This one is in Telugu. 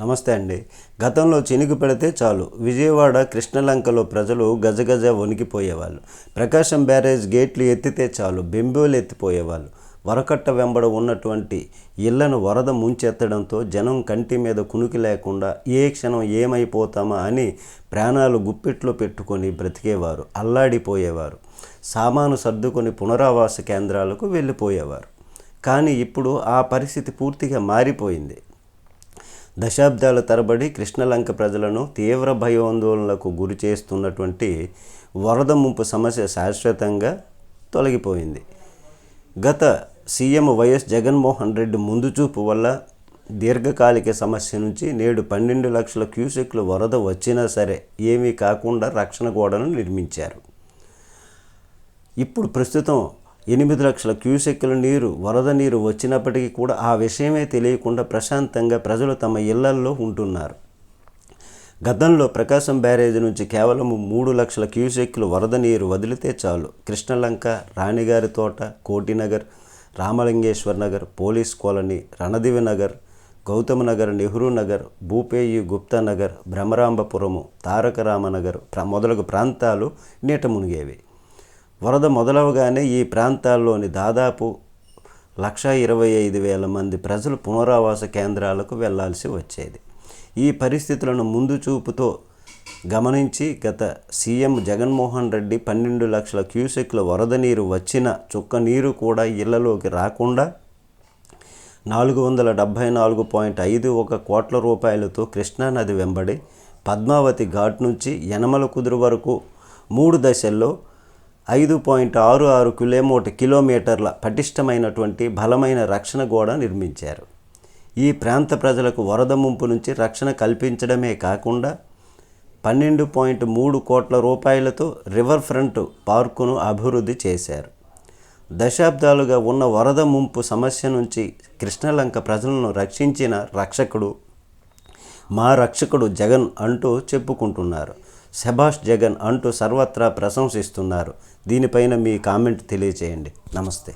నమస్తే అండి. గతంలో చినుకు పెడితే చాలు. విజయవాడ కృష్ణలంకలో ప్రజలు గజగజ వణికిపోయేవాళ్ళు. ప్రకాశం బ్యారేజ్ గేట్లు ఎత్తితే చాలు బెంబోలు ఎత్తిపోయేవాళ్ళు. వరకట్ట వెంబడ ఉన్నటువంటి ఇళ్ళను వరద ముంచెత్తడంతో జనం కంటి మీద కునుకి లేకుండా ఏ క్షణం ఏమైపోతామా అని ప్రాణాలు గుప్పిట్లో పెట్టుకొని బ్రతికేవారు అల్లాడిపోయేవారు. సామాను సర్దుకొని పునరావాస కేంద్రాలకు వెళ్ళిపోయేవారు. కానీ ఇప్పుడు ఆ పరిస్థితి పూర్తిగా మారిపోయింది. దశాబ్దాల తరబడి కృష్ణలంక ప్రజలను తీవ్ర భయోందోళనలకు గురి చేస్తున్నటువంటి వరద ముంపు సమస్య శాశ్వతంగా తొలగిపోయింది. గత సీఎం వైఎస్ జగన్మోహన్ రెడ్డి ముందు చూపు వల్ల దీర్ఘకాలిక సమస్య నుంచి నేడు పన్నెండు లక్షల క్యూసెక్లు వరద వచ్చినా సరే ఏమీ కాకుండా రక్షణ గోడను నిర్మించారు. ఇప్పుడు ప్రస్తుతం ఎనిమిది లక్షల క్యూసెక్కుల నీరు వరద నీరు వచ్చినప్పటికీ కూడా ఆ విషయమే తెలియకుండా ప్రశాంతంగా ప్రజలు తమ ఇళ్ళల్లో ఉంటున్నారు. గతంలో ప్రకాశం బ్యారేజ్ నుంచి కేవలం మూడు లక్షల క్యూసెక్కులు వరద నీరు వదిలితే చాలు. కృష్ణలంక రాణిగారి తోట కోటినగర్ రామలింగేశ్వర్ నగర్ పోలీస్ కాలనీ రణదివి నగర్ గౌతమ్ నగర్ నెహ్రూ నగర్ భూపేయి గుప్తా నగర్ భ్రమరాంబపురము తారక రామనగర్ ప్ర మొదలగు ప్రాంతాలు నీట మునిగేవి. వరద మొదలవగానే ఈ ప్రాంతాల్లోని దాదాపు లక్ష ఇరవై ఐదు వేల మంది ప్రజలు పునరావాస కేంద్రాలకు వెళ్ళాల్సి వచ్చేది. ఈ పరిస్థితులను ముందు చూపుతో గమనించి గత సీఎం జగన్మోహన్ రెడ్డి పన్నెండు లక్షల క్యూసెక్ల వరద నీరు వచ్చిన చుక్క నీరు కూడా ఇళ్ళలోకి రాకుండా నాలుగు వందల డెబ్భై నాలుగు పాయింట్ ఐదు ఒక కోట్ల రూపాయలతో కృష్ణానది వెంబడి పద్మావతి ఘాట్ నుంచి యనమల కుదురు వరకు మూడు దశల్లో ఐదు పాయింట్ ఆరు ఆరు కిలోమోట కిలోమీటర్ల పటిష్టమైనటువంటి బలమైన రక్షణ గోడ నిర్మించారు. ఈ ప్రాంత ప్రజలకు వరద ముంపు నుంచి రక్షణ కల్పించడమే కాకుండా పన్నెండు పాయింట్ మూడు కోట్ల రూపాయలతో రివర్ ఫ్రంట్ పార్కును అభివృద్ధి చేశారు. దశాబ్దాలుగా ఉన్న వరద ముంపు సమస్య నుంచి కృష్ణలంక ప్రజలను రక్షించిన రక్షకుడు మా రక్షకుడు జగన్ అంటూ చెప్పుకుంటున్నారు. శభాష్ జగన్ అంటూ సర్వత్రా ప్రశంసిస్తున్నారు. దీనిపైన మీ కామెంట్ తెలియచేయండి. నమస్తే.